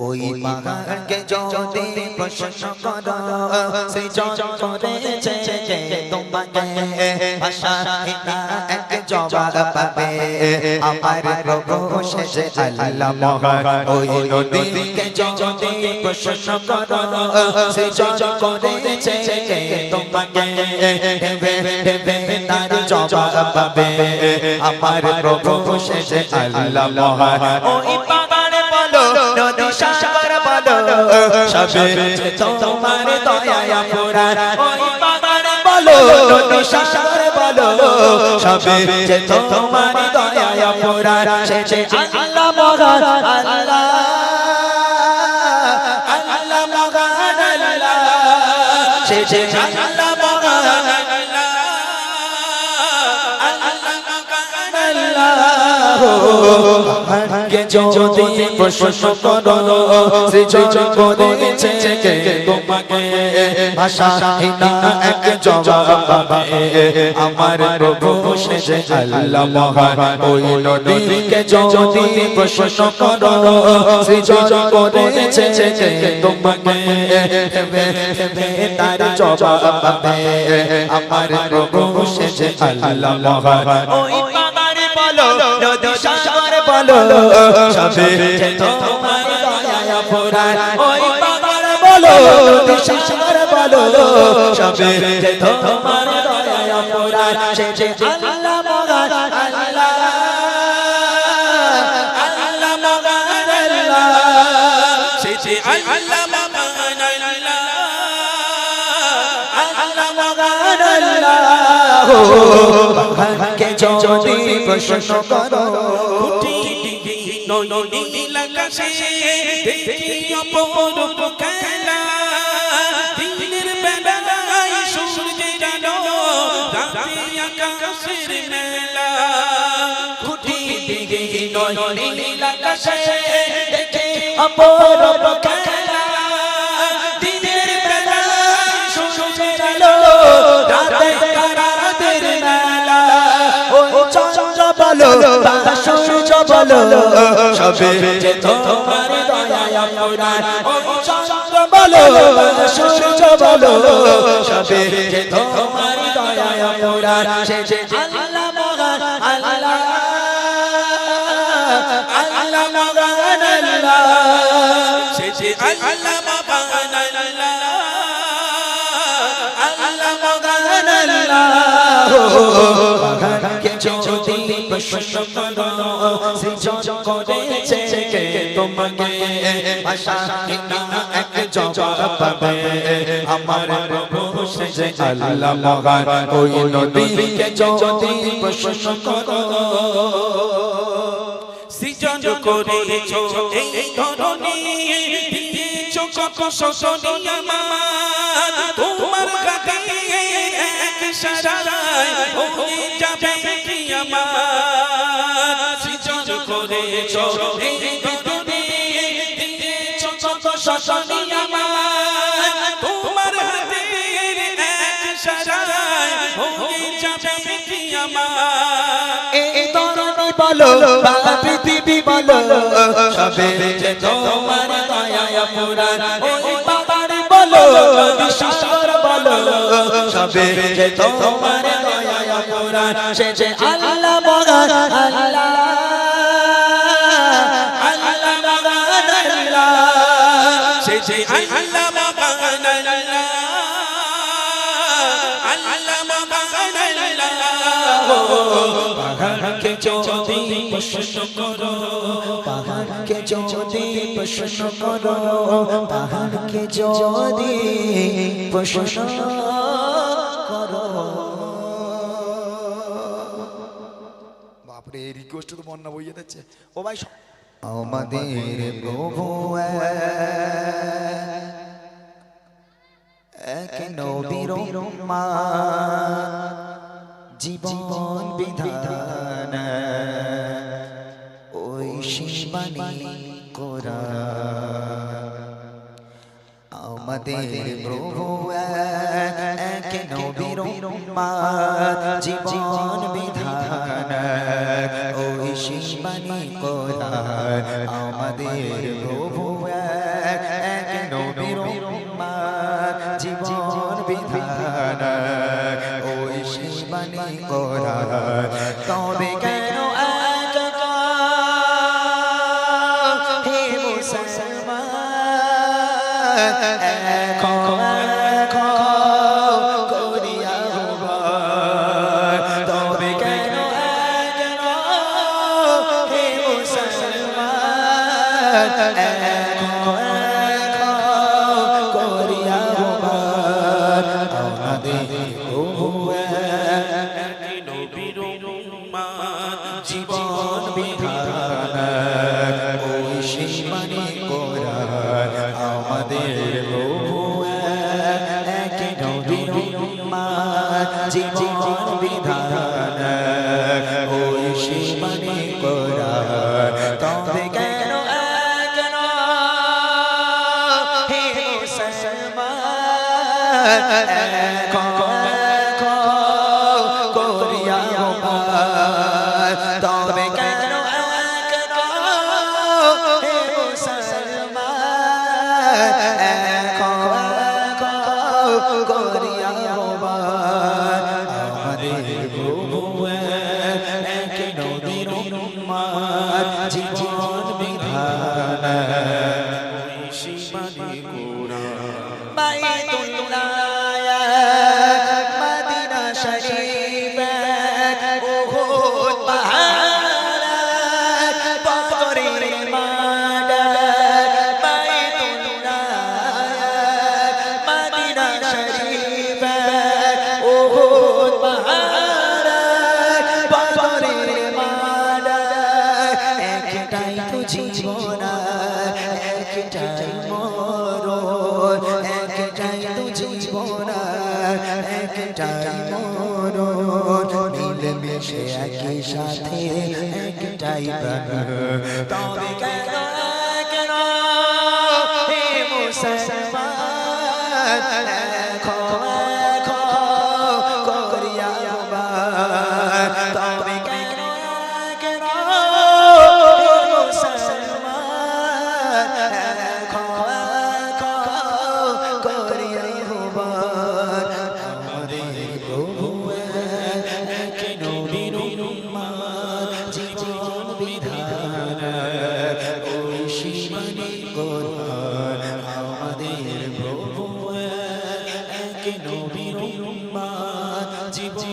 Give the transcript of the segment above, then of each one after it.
ওই পাহাড়কে যদি প্রশ্ন করো সে করেছে তোমাকে ভাষা এক জবাব পাবে আমার প্রভু শেষে আল্লাহ মহান ওই নদীকে যদি প্রশ্ন করো সে করেছে তোমাকে হেবে হেবে তার জবাব পাবে আমার প্রভু শেষে আল্লাহ মহান। ওই সবে তোমার দয়া পুরাণ ওই পাহাড়ে বলো সাগর বলো, সবে তোমার দয়া পুরাণ সে আল্লাহ মহান, আল্লাহ আল্লাহ কে যদি প্রশ্ন করো সে করেছে কে তোমাকে ভাষা এক জবাব আমার প্রভু শেষে আল্লাহ মহান। ওই নদীকে যদি প্রশ্ন করো সে করেছে কে তোমাকে তার জবাব আমার প্রভু শেষে আল্লাহ মহান ওই বলো সবে তোমার দয়া পুরাণ ওই পাগারে বলো সাগর বলো সবে তোমার দয়া পুরাণ সে আল্লাহ মহান আল্লাহ। আল্লাহ মহান আল্লাহ। সে আল্লাহ মহান আল্লাহ। আল্লাহ মহান আল্লাহ। কে যদি প্রশ্ন করো। নয় নীল আকাশে দেখে অপরূপ খেলা। দিনের বেলায় সূর্যের আলো রাতে সবে যে তোমার দয়া পুরাণ ও চন্দ্র বলো সূর্য বলো সবে যে তোমার দয়া পুরাণ সে যে আল্লাহ মহান আল্লাহ আল্লাহ মহান আল্লাহ। সে যে আল্লাহ মহান আমার প্রভু সে আল্লাহ মহান ওই নদীকে যদি প্রশ্ন করো সৃজন করেছ এই ধরনী কত শোষণী আমার তোমার কাছে এক সারায় হয়ে যাবে কি আমার সৃজন করেছ এই ধরনী দিয়েছ কত শোষণী আমার তোমার হাতে এক সারায় হয়ে যাবে কি আমার এই বলো পৃথিবী বলো, সবে তোমার দয়া পুরাণ ওই পাহাড় বলো বিশ্বর বলো সবে যে তোমার দয়া পুরাণ সে যে আল্লাহ মহান আল্লাহ আল্লাহ মহান আল্লাহ সে যে আল্লাহ মহান আল্লাহ আল্লাহ মহান আল্লাহ। পাহাড়কে যদি প্রশ্ন করো পাহাড়কে যদি প্রশ্ন করো পাহাড়কে যদি প্রশ্ন করো। বাপরে এই রিকোয়েস্ট তো বন্যা বইয়ে দিচ্ছে। ও ভাই আমাদের প্রভু এক নবীর মা জীবন বিধান। ওই শিবানী আমাদের প্রভু এক জীবন বিধান ওই শিবানী কোরা আমাদের and একটাই মরণ মিলে মিশে একই সাথে একটাই তবে কেন কেন উম্মাদ জীবন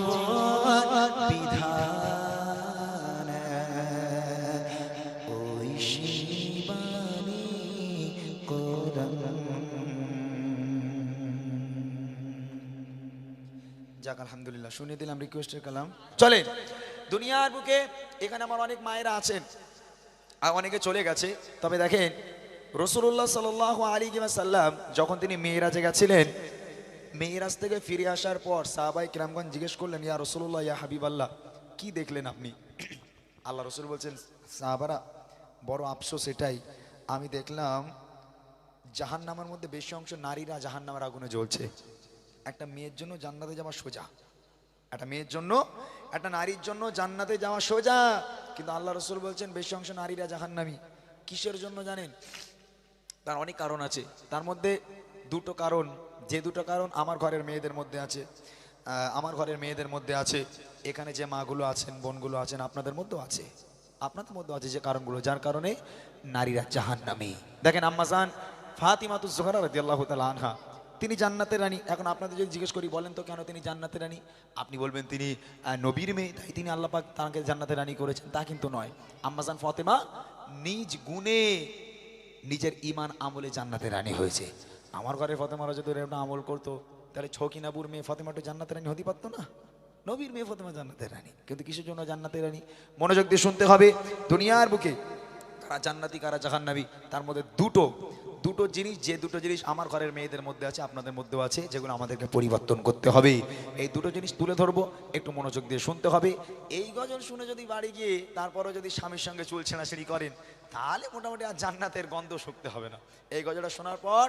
যাক, আলহামদুলিল্লাহ শুনিয়ে দিলাম রিকোয়েস্টের কালাম। চলে দুনিয়ার বুকে এখানে আমার অনেক মায়েরা আছেন, আর অনেকে চলে গেছে। তবে দেখেন রসুল্লাহ সাল আলী সাল্লাম যখন তিনি মেয়েরাজে গেছিলেন মেয়েরাজ থেকে ফিরে আসার পর সাহাবাই কিরামগঞ্জ জিজ্ঞেস করলেন, ইয়া রসুল্লাহ ইয়া হাবিব আল্লাহ কি দেখলেন আপনি? আল্লাহ রসুল বলছেন, সাহাবারা, বড় আফসোস এটাই। আমি দেখলাম জাহান্নামের মধ্যে বেশি অংশ নারীরা জাহান্নামের আগুনে জ্বলছে। একটা মেয়ের জন্য জান্নাতে যাওয়া সোজা। একটা মেয়ের জন্য, একটা নারীর জন্য জান্নাতে যাওয়া সোজা। কিন্তু আল্লাহ রসুল বলছেন, বেশি অংশ নারীরা জাহান্নামি। কিসের জন্য জানেন? তার অনেক কারণ আছে। তার মধ্যে দুটো কারণ, যে দুটো কারণ আমার ঘরের মেয়েদের মধ্যে আছে আমার ঘরের মেয়েদের মধ্যে আছে, এখানে যে মাগুলো আছেন, বোনগুলো আছেন, আপনাদের মধ্যেও আছে। আপনাদের মধ্যে আছে যে কারণগুলো, যার কারণে নারীরা জাহান্নামী। দেখেন আম্মাজান ফাতিমাতুজ জোহরা রাদিয়াল্লাহু তাআলা আনহা, তিনি জান্নাতের রানী। এখন আপনাদের যদি জিজ্ঞেস করি, বলেন তো কেন তিনি জান্নাতের রানী? আপনি বলবেন তিনি নবীর মেয়ে, তাই তিনি আল্লাহ পাক তাকে জান্নাতের রানী করেছেন, তা কিন্তু নয়। আম্মাজান ফাতেমা নিজ গুণে নিজের ইমান আমলে জান্নাতের রানী হয়েছে। আমার ঘরে ফতেমারা যদি এরকম আমল করতো, তাহলে ছকিনাবুর মেয়ে ফতেমাটা জান্নাতের রানী হতে পারতো না? নবীর মেয়ে ফতেমা জান্নাতের রানী, কিন্তু কিসের জন্য জান্নাতের রানী? মনোযোগ দিয়ে শুনতে হবে, দুনিয়ার বুকে কারা জান্নাতি, কারা জাহান্নাবি তার মধ্যে দুটো দুটো জিনিস যে দুটো জিনিস আমার ঘরের মেয়েদের মধ্যে আছে আপনাদের মধ্যেও আছে যেগুলো আমাদেরকে পরিবর্তন করতে হবে। এই দুটো জিনিস তুলে ধরবো একটু মনোযোগ দিয়ে শুনতে হবে। এই গজল শুনে যদি বাড়ি গিয়ে তারপরও যদি স্বামীর সঙ্গে চুল ছেঁড়াছেড়ি করেন তাহলে মোটামুটি আর জান্নাতের গন্ধ শুকতে হবে না। এই গজলটা শোনার পর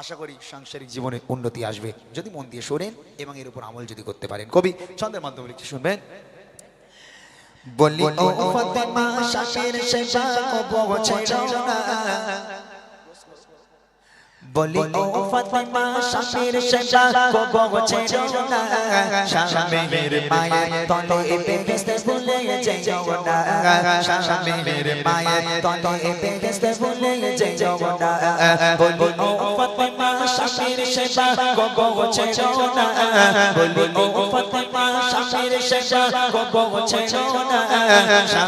আশা করি সাংসারিক জীবনে উন্নতি আসবে। যদি মন দিয়ে শোনেন এবং এর উপর আমল যদি করতে পারেন। কবি ছন্দের মাধ্যমে লিখে শুনবেন। বলি ও ফতেমা শাকের সেবা কবো ছেড়ো না। বলি, ও ফতেমা শাকের সেবা কবো ছেড়ো না। শামের মায়ের তলে বেহেশতে ভুলে যেও না। শামের মায়ের তলে বেহেশতে ভুলে যেও না। বলি, ও ফাতেমা, স্বামীর সেবা গো ছেড়ো না। বলি, ও ফাতেমা, স্বামীর সেবা গো ছেড়ো না।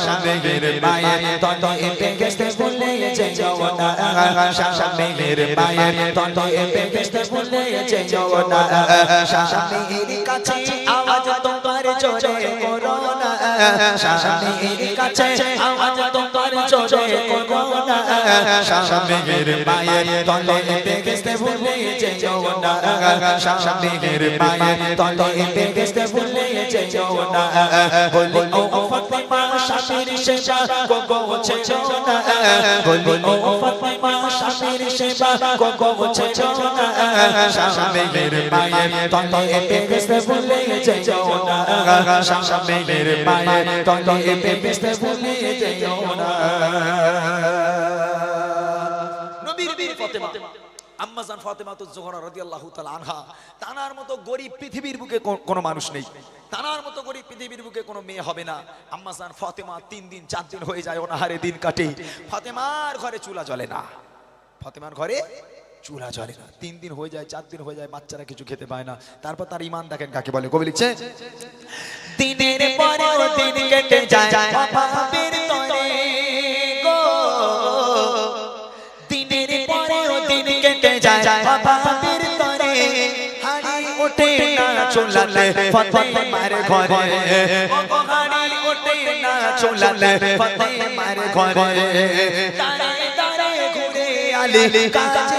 স্বামীর মায়ের তলে বেগেস্তে ভুলে যেও না। স্বামীর মায়ের তলে বেগেস্তে ভুলে যেও না স্বামীর কাছে আওয়াজ তোমার জোরে করো না স্বামীর কাছে আওয়াজ তোমার জোরে করো না স্বামীর মায়ের তলে বেগেস্তে ভুলে যেও না স্বামীর মায়ের তলে বেগেস্তে ভুলে যেও না বলি ও ফাতেমা স্বামীর সেবা গো ছেড়ো না বলি ও ফাতেমা সেবা না? না। নবীর বীর ফাতেমা ফাতেমা তো জোহরা রাদিয়াল্লাহু তাআলা আনহা, তানার মতো গরিব পৃথিবীর বুকে কোনো মানুষ নেই। তানার মতো গরিব পৃথিবীর বুকে কোনো মেয়ে হবে না। আম্মাজান ফাতেমা তিন দিন, চার দিন হয়ে যায় অনাহারে দিন কাটে। ফাতেমার ঘরে চুলা জ্বলে না। ফাতেমার ঘরে চুলা জ্বলে। না তিন দিন হয়ে যায়, চার দিন হয়ে যায়, বাচ্চারা কিছু খেতে পায় না। তারপর তার ইমান দেখেন কাকে বলে। কবি লিখছে দিনের ঘুরে আলি কাছে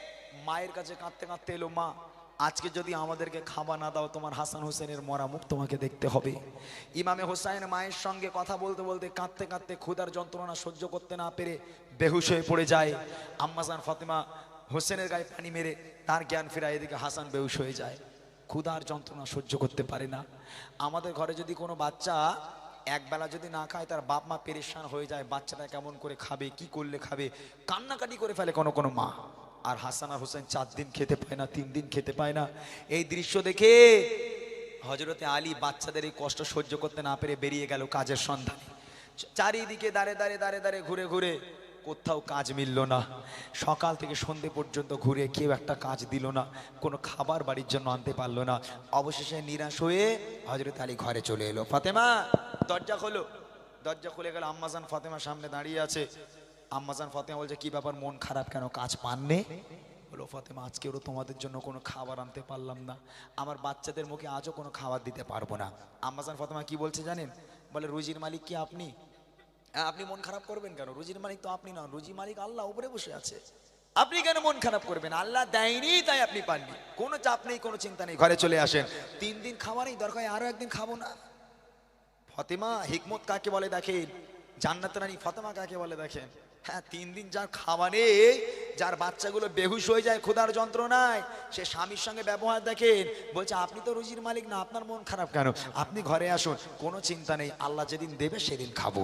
মায়ের কাছে কাঁদতে কাঁদতে এলো, মা, আজকে যদি আমাদেরকে খাবার না দাও, তোমার হাসান হোসেনের মরা মুখ তোমাকে দেখতে হবে। ইমামে হোসাইন মায়ের সঙ্গে কথা বলতে বলতে কাঁদতে কাঁদতে ক্ষুধার যন্ত্রণা সহ্য করতে না পেরে বেহুশ হয়ে পড়ে যায়। আম্মাজান ফাতেমা হোসেনের গায়ে পানি মেরে তার জ্ঞান ফেরায় এদিকে হাসান বেহুশ হয়ে যায়। ক্ষুধার যন্ত্রণা সহ্য করতে পারে না। আমাদের ঘরে যদি কোনো বাচ্চা একবেলা যদি না খায়, তার বাপ মা পেরেশান হয়ে যায়, বাচ্চাটা কেমন করে খাবে, কি করলে খাবে, কান্নাকাটি করে ফেলে কোনো কোনো মা। আর হাসান আর হোসেন চার দিন খেতে পায় না, তিন দিন খেতে পায় না। এই দৃশ্য দেখে হজরতে আলী বাচ্চাদের এই কষ্ট সহ্য করতে না পেরে বেরিয়ে গেল কাজের সন্ধানে। চারিদিকে দাঁড়ে দাঁড়ে দাঁড়ে দাঁড়ে ঘুরে ঘুরে কোথাও কাজ মিলল না। সকাল থেকে সন্ধে পর্যন্ত ঘুরে কেউ একটা কাজ দিল না, কোনো খাবার বাড়ির জন্য আনতে পারল না। অবশেষে নিরাশ হয়ে হজরত আলী ঘরে চলে এলো। ফাতেমা, দরজা খোলো। দরজা খুলে গেল, আম্মাজান ফাতেমা সামনে দাঁড়িয়ে আছে। আম্মাজান ফাতেমা বলছে কি ব্যাপার মন খারাপ কেন? কাজ পাননে? বলো ফাতেমা আজকেও তোমাদের জন্য কোনো খাবার আনতে পারলাম না। আমার বাচ্চাদের মুখে আজও কোনো খাবার দিতে পারব না। আম্মাজান ফাতেমা কি বলছে জানেন? বলে রুজির মালিক কি আপনি? হ্যাঁ, আপনি মন খারাপ করবেন কেন? রুজির মালিক তো আপনি নন। রুজি মালিক আল্লাহ উপরে বসে আছে। আপনি কেন মন খারাপ করবেন? আল্লাহ দেয়নি তাই আপনি পাননি। কোনো চাপ নেই কোনো চিন্তা নেই। ঘরে চলে আসেন। তিন দিন খাওয়া নেই দরকার হয় আরও একদিন খাব না। ফতেমা হিকমত কাকে বলে দেখেন? জান্নাত রানী ফতেমা কাকে বলে দেখেন? হ্যাঁ তিন দিন যার খাওয়া নেই, যার বাচ্চাগুলো বেহুশ হয়ে যায়, ক্ষুধার যন্ত্রণায়, সে স্বামীর সঙ্গে ব্যবহার দেখেন, বলছে, আপনি তো রুজির মালিক না, আপনার মন খারাপ কেন? আপনি ঘরে আসুন, কোনো চিন্তা নেই, আল্লাহ যেদিন দেবে সেদিন খাব।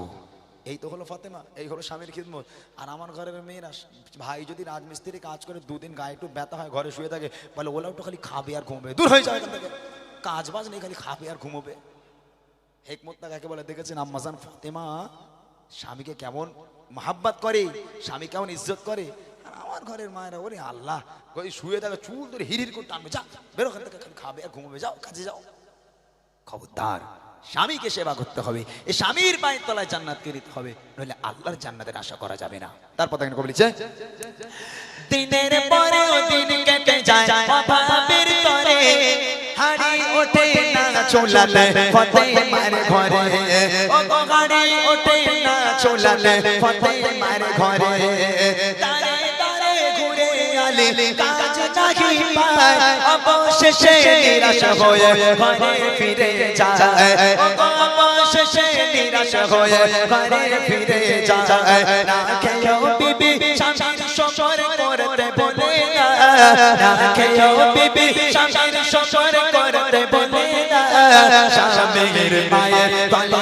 এই তো হলো ফাতেমা, এই হলো স্বামীর খিদমত। আর আমার ঘরের মেয়েরা, ভাই যদি রাজমিস্ত্রি কাজ করে দুদিন গায়ে একটু ব্যথা হয়, ঘরে শুয়ে থাকে, বলে ওলা একটু খালি খাবে আর ঘুমবে, দূর হয়ে যাবে কাজ বাজ নেই, খালি খাবে আর ঘুমোবে। হেকমতটা কাকে বলে, দেখেছেন আম্মাজান ফাতেমা স্বামীকে কেমন মহাব্বাত করে স্বামী কেমন ইজ্জত করে? আর আমার ঘরের মায়েরা ওরে আল্লাহ ওই শুয়ে থাকে চুল ধরে হিরির করে টানবে যা বেরো ওখান থেকে খাবে আর ঘুমোবে যাও কাজে যাও। খবরদার স্বামীকে সেবা করতে হবে এই স্বামীর পায়ের তলায় জান্নাতকে নিতে হবে নইলে আল্লাহর জান্নাতের আশা করা যাবে না। তারপর দেখেন কবি লিখছে দিনের পরে দিন কেটে যায় অভাবের তরে হাড়ি ওঠে না চোলালে ফতে মারে ঘরে। ও গো ওঠে চোলালে ফতে মারে ঘরে। তারে তারে ঘুরে আলে কাজ নাহি পায়। অবশেষে নিরাশ হয়ে ঘরে ফিরে যায়। অবশেষে নিরাশ হয়ে ঘরে ফিরে যায়। না খেয়েও বিবি স্বামীর শকর করতে বলে না। না খেয়েও বিবি স্বামীর শকর করতে বলে না। স্বামীর মায়ের তলে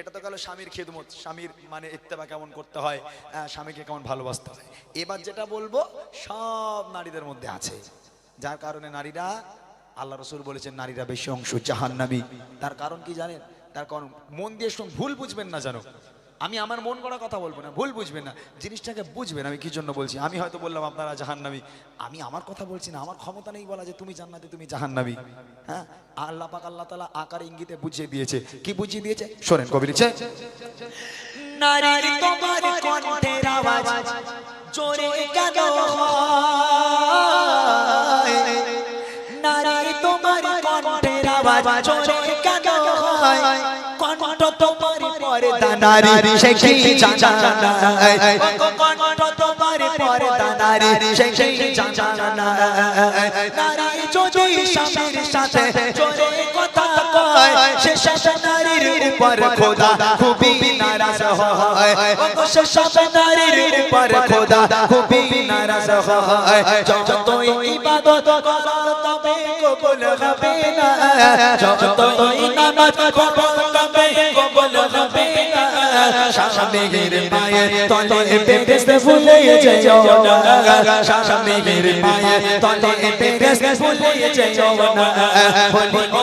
এটা তো গেল স্বামীর খেদমত। স্বামীর মানে ইত্তেবা কেমন করতে হয় স্বামীকে কেমন ভালোবাসতে হয়। এবার যেটা বলব, সব নারীদের মধ্যে আছে। যার কারণে নারীরা, আল্লাহ রসুল বলেছেন, নারীরা বেশি অংশ জাহান্নামি। তার কারণ কি জানেন? তার কারণ, মন দিয়ে শুন ভুল বুঝবেন না জানো আমি আমার মন করা কথা বলব না, ভুল বুঝবেন না, জিনিসটাকে বুঝবেন, আমি কি জন্য বলছি? আমি হয়তো বললাম আপনারা জাহান্নামী। আমি আমার কথা বলছি না, আমার ক্ষমতা নেই বলা যে তুমি জান্নাতে, তুমি জাহান্নামী। হ্যাঁ? আল্লাহ পাক আল্লাহ তালা আকার ইঙ্গিতে বুঝিয়ে দিয়েছে। কি বুঝিয়ে দিয়েছে? শোনেন কবি লিখছে, নারীর তোমার কণ্ঠের আওয়াজ জোরে কেন নারীর তোমার কণ্ঠের আওয়াজ জোরে কেন হয়? কণ্ঠ তোমার পর্দা নারী সে কি জানা কণ্ঠ তোমার পর্দা নারী সে কি জানা নারী যদি স্বামীর সাথে জোরে কথা কয় সে সব নারীর উপর খোদা খুবই নারাজ হয়। সে সব নারীর উপর খোদা খুবই নারাজ হয়। যতই ইবাদত করো কবুল হবে না। যতই নামাজ পড়ো তবে কবুল হবে না। স্বামীর মায়ের তলে বেহেশত ভুলে যেও না। স্বামীর মায়ের তলে বেহেশত ভুলে যেও না। বলি ও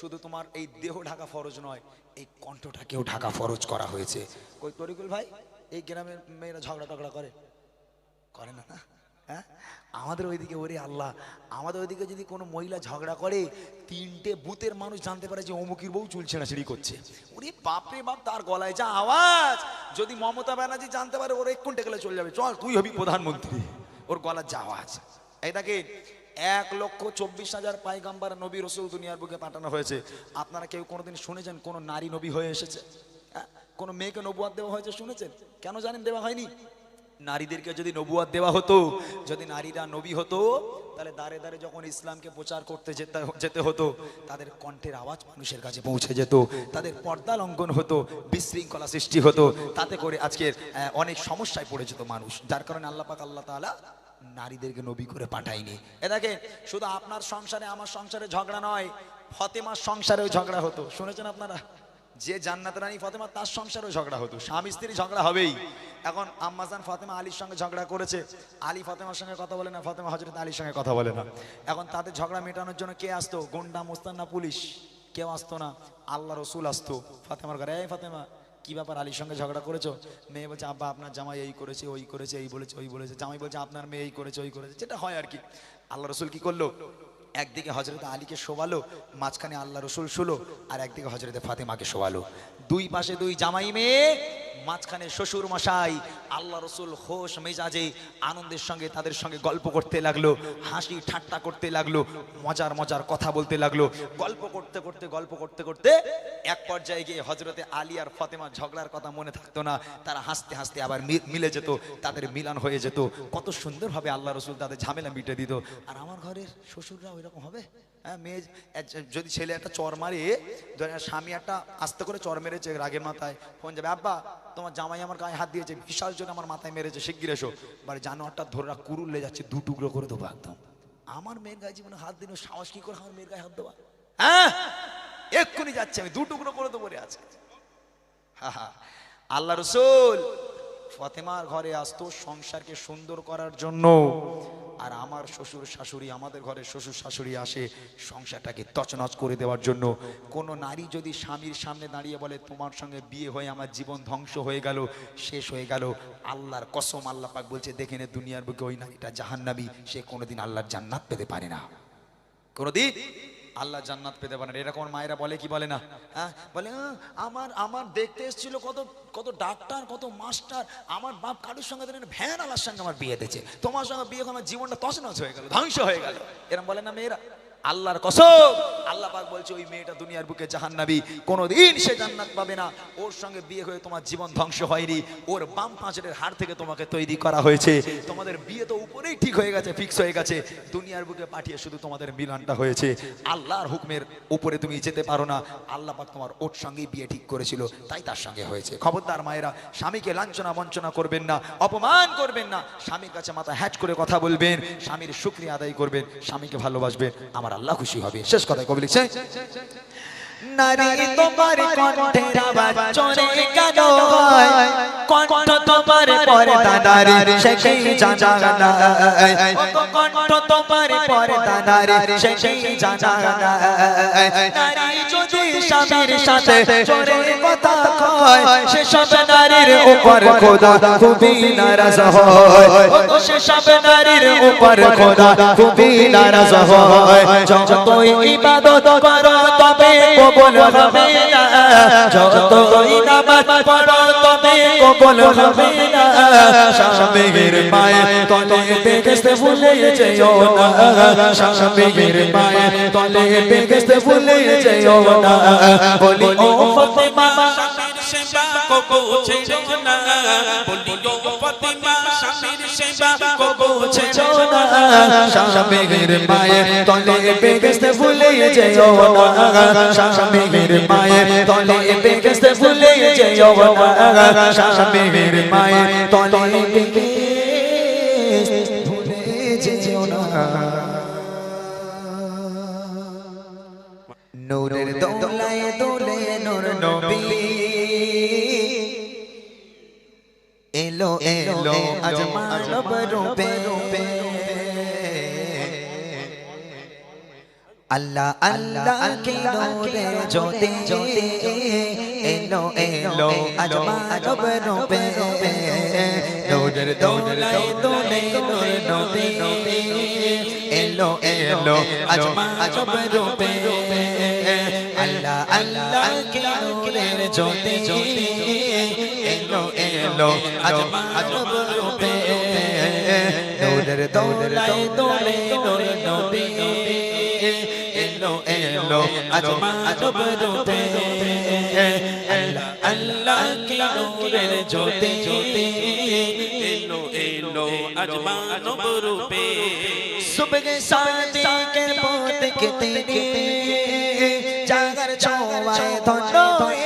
শুধু তোমার এই দেহ ঢাকা ফরজ নয়, এই কণ্ঠটাকেও ঢাকা ফরজ করা হয়েছে। কই তরিকুল ভাই, এই গ্রামের মেয়েরা ঝগড়া টগড়া করে? করে না না? হ্যাঁ? আমাদের ওইদিকে, ওরে আল্লাহ, আমাদের ওইদিকে যদি কোনো মহিলা ঝগড়া করে, তিনটে বুথের মানুষ জানতে পারে যে অমুকির বউ চুল ছেঁড়াছিড়ি করছে। ওরে বাপরে বাপ, তার গলায় যা আওয়াজ! যদি মমতা ব্যানার্জি জানতে পারে, ওর এক্ষুন টেকলে চলে যাবে। চল, তুই হবি প্রধানমন্ত্রী। ওর গলার যা আওয়াজ। এই এক লক্ষ চব্বিশ হাজার পাইগাম্বার নবী রসুল দুনিয়ার বুকে পাঠানো হয়েছে। আপনারা কেউ কোনোদিন শুনেছেন কোনো নারী নবী হয়ে এসেছে? হ্যাঁ? কোনো মেয়েকে নবুয়াদ দেওয়া হয়েছে শুনেছেন? কেন জানেন দেওয়া হয়নি? নারীদেরকে যদি নবুয়াদ দেওয়া হতো, যদি নারীরা নবী হতো, তাহলে দাঁড়ে দাঁড়ে যখন ইসলামকে প্রচার করতে যেতে হতো, তাদের কণ্ঠের আওয়াজ মানুষের কাছে পৌঁছে যেত, তাদের পর্দা লঙ্ঘন হতো, বিশৃঙ্খলা সৃষ্টি হতো, তাতে করে আজকের অনেক সমস্যায় পড়ে যেত মানুষ, যার কারণে আল্লাহ পাক আল্লাহ তাআলা নারীদেরকে নবী করে পাঠায়নি। এ দেখে শুধু আপনার সংসারে, আমার সংসারে ঝগড়া নয়, ফতেমার সংসারেও ঝগড়া হতো। শুনেছেন আপনারা? যে জান্নাত রানী ফাতেমা, তার সংসারেও ঝগড়া হতো। স্বামী স্ত্রী ঝগড়া হবেই। এখন আম্মাজান ফাতেমা আলীর সঙ্গে ঝগড়া করেছে। আলী ফাতেমার সঙ্গে কথা বলে না, ফাতেমা হজরত আলীর সঙ্গে কথা বলে না। এখন তাদের ঝগড়া মেটানোর জন্য কে আসতো? গুন্ডা, মোস্তান না, পুলিশ। কেউ আসতো না। আল্লাহ রসুল আসতো। ফাতেমার ঘরে, এই ফাতেমা কি ব্যাপার আলীর সঙ্গে ঝগড়া করেছ? মেয়ে বলছে, আব্বা, আপনার জামাই এই করেছে, ওই করেছে, এই বলেছে, ওই বলেছে। জামাই বলছে, আপনার মেয়ে এই করেছে, ওই করেছে। যেটা হয় আর কি। আল্লাহ রসুল কি করল? একদিকে হজরত আলীকে শোবালো, মাঝখানে আল্লাহ রসুল শুলো, আর একদিকে হজরতে ফাতেমাকে শোয়ালো দুই পাশে দুই জামাই মেয়ে মাঝখানে শ্বশুর মশাই আল্লাহ রসুল হোশ মেজাজে আনন্দের সঙ্গে তাদের সঙ্গে গল্প করতে লাগল, হাসি ঠাট্টা করতে লাগল, মজার মজার কথা বলতে লাগল। গল্প করতে করতে, গল্প করতে করতে এক পর্যায়ে গিয়ে হজরতে আলী আর ফতেমা ঝগড়ার কথা মনে থাকতো না, তারা হাসতে হাসতে আবার মিলে যেত, তাদের মিলন হয়ে যেত। কত সুন্দরভাবে আল্লাহ রসুল তাদের ঝামেলা মিটে দিত। আর আমার ঘরের শ্বশুররা ওই রকম হবে? হ্যাঁ মেয়ে যদি ছেলে একটা চর মারে স্বামী একটা আস্তে করে চর মেরেছে রাগের মাথায়, ফোন যাবে, আব্বা, তোমার জামাই আমার গায়ে হাত দিয়েছে, বিশাল জন্য আমার মাথায় মেরেছে, শিগগির এসো। মানে জানোয়ারটা ধরে রাখ কুরুল্লে যাচ্ছে, দু টুকরো করে দেবো একদম। আমার মেয়ের গায়ে জীবনে হাত দিন সাহস কি করে আমার মেয়ের গায়ে হাত দেওয়া? হ্যাঁ? এক্ষুনি যাচ্ছে আমি, দু টুকরো করে দেবো রে আছে আল্লাহ রসুল ফতেমার ঘরে আসতো সংসারকে সুন্দর করার জন্য। আর আমার শ্বশুর শাশুড়ি, আমাদের ঘরে শ্বশুর শাশুড়ি আসে সংসারটাকে তছনছ করে দেওয়ার জন্য। কোনো নারী যদি স্বামীর সামনে দাঁড়িয়ে বলে, তোমার সঙ্গে বিয়ে হয়ে আমার জীবন ধ্বংস হয়ে গেল, শেষ হয়ে গেল। আল্লাহর কসম আল্লাহ পাক বলছে, দেখে নে, দুনিয়ার বুকে ওই নারীটা জাহান্নাবি সে কোনোদিন আল্লাহর জান্নাত পেতে পারে না। কোনোদিন? আল্লাহ জান্নাত পেতে পারেন। এরকম মায়েরা বলে কি বলে না? হ্যাঁ? বলে "আহ, আমার আমার দেখতে এসেছিল কত কত ডাক্তার কত মাস্টার। আমার বাপ কারোর সঙ্গে ভ্যান আলার সঙ্গে আমার বিয়ে দিয়েছে। তোমার সঙ্গে বিয়ে আমার জীবনটা তছনছ হয়ে গেল ধ্বংস হয়ে গেল। এরকম বলে না মেয়েরা? আল্লাহর কসম, আল্লাহ পাক বলছে, ওই মেয়েটা দুনিয়ার বুকে জাহান্নাবী কোনোদিন সে জান্নাত পাবে না। ওর সঙ্গে বিয়ে হয়ে তোমার জীবন ধ্বংস হয়নি। ওর বাম পাঁচের হাড় থেকে তোমাকে তৈরি করা হয়েছে। তোমাদের বিয়ে তো উপরেই ঠিক হয়ে গেছে ফিক্স হয়ে গেছে। দুনিয়ার বুকে পাঠিয়ে শুধু তোমাদের মিলনটা হয়েছে। আল্লাহর হুকমের উপরে তুমি যেতে পারো না। আল্লাহ পাক তোমার ওর সঙ্গেই বিয়ে ঠিক করেছিল, তাই তার সঙ্গে হয়েছে। খবরদার মায়েরা, স্বামীকে লাঞ্ছনা বঞ্চনা করবেন না, অপমান করবেন না। স্বামীর কাছে মাথা হ্যাট করে কথা বলবেন, স্বামীর শুক্রিয়া আদায় করবেন, স্বামীকে ভালোবাসবেন। আমার আল্লাহ খুশি হবে। শেষ কথায় কবি লিখছে নারী তোমার কণ্ঠের আওয়াজ চলে কেন কণ্ঠ তোমার পর্দা নারী সেই জানা নাই কণ্ঠ তোমার পর্দা নারী সেই জানা নাই নারী যদি স্বামীর সাথে চোরে কথা কয় সেসব নারীর উপর খোদা খুবই নারাজ হয়। ও সেসব নারীর উপর খোদা খুবই নারাজ হয়। যতই ইবাদত করো তবে কবুল হবে না। যতই নামাজ পড়ো তবে কবুল হবে না। স্বামীর মায়ের তলে বেগেস্তে ভুলে যেও না। স্বামীর মায়ের তলে বেগেস্তে ভুলে যেও না। বলি ও ফাতেমা স্বামীর সেবা কবু ছেড়ো না। বলিও ফতেমা স্বামীর সেবা কবু ছেড়ো না। স্বামীর মায়ের তলে বেগেস্তে ভুলে যেও না। স্বামীর মায়ের তলে বেগেস্তে ভুলে যেও না। স্বামীর মায়ের তলে বেগেস্তে ভুলে যেও না। নূরের দোলায় দোলে নূর নবী। এলো এলো আজ মানব রূপে। রূপে। আল্লাহ আল্লাহ কে নূরে জ্যোতি জ্যোতি এলো এলো আজ মানব রূপে। রূপে। নূরের দোলায় দোলে নূর নবী। এলো এলো আজ মানব রূপে। রূপে। আল্লাহ আল্লাহ কে নূরের জ্যোতি। জ্যোতি এলো এলো, আজ মানব রূপে। নূরের দোলায় দোলে নূর নবী। এলো এলো, আজ মানব রূপে। আল্লাহ আল্লাহ কে নূরের জ্যোতি জ্যোতি। এলো এলো আজ মানব রূপে সুবহ সাদিকের পথ কে তেরে জাগার ছোঁয়ায় ধন্য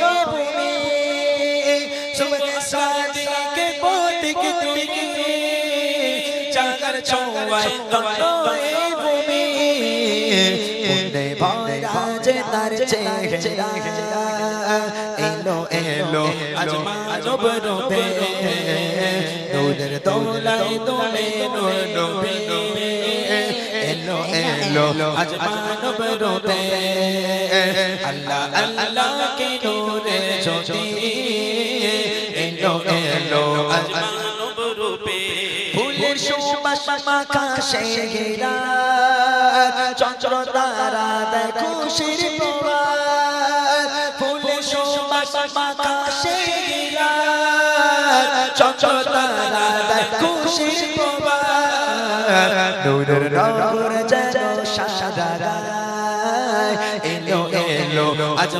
এ ভূমি। সুবহ সাদিকের পথ কে তেরে জাগার ছোঁয়ায় তার চেহারা। এলো এলো আজ মানব রূপে নূরের দৌলায় দোলে নূরবে এলো এলো আজ মানব রূপে আল্লাহ আল্লাহ কে নূরে জ্যোতি এলো এলো আজ ফুলের সুবাস মাখা সে ঘেরা চন্দ্র তারা দেখো শির ফুলের সুবাস মাখা সে ঘেরা চঞ্চল তারা এলো আজ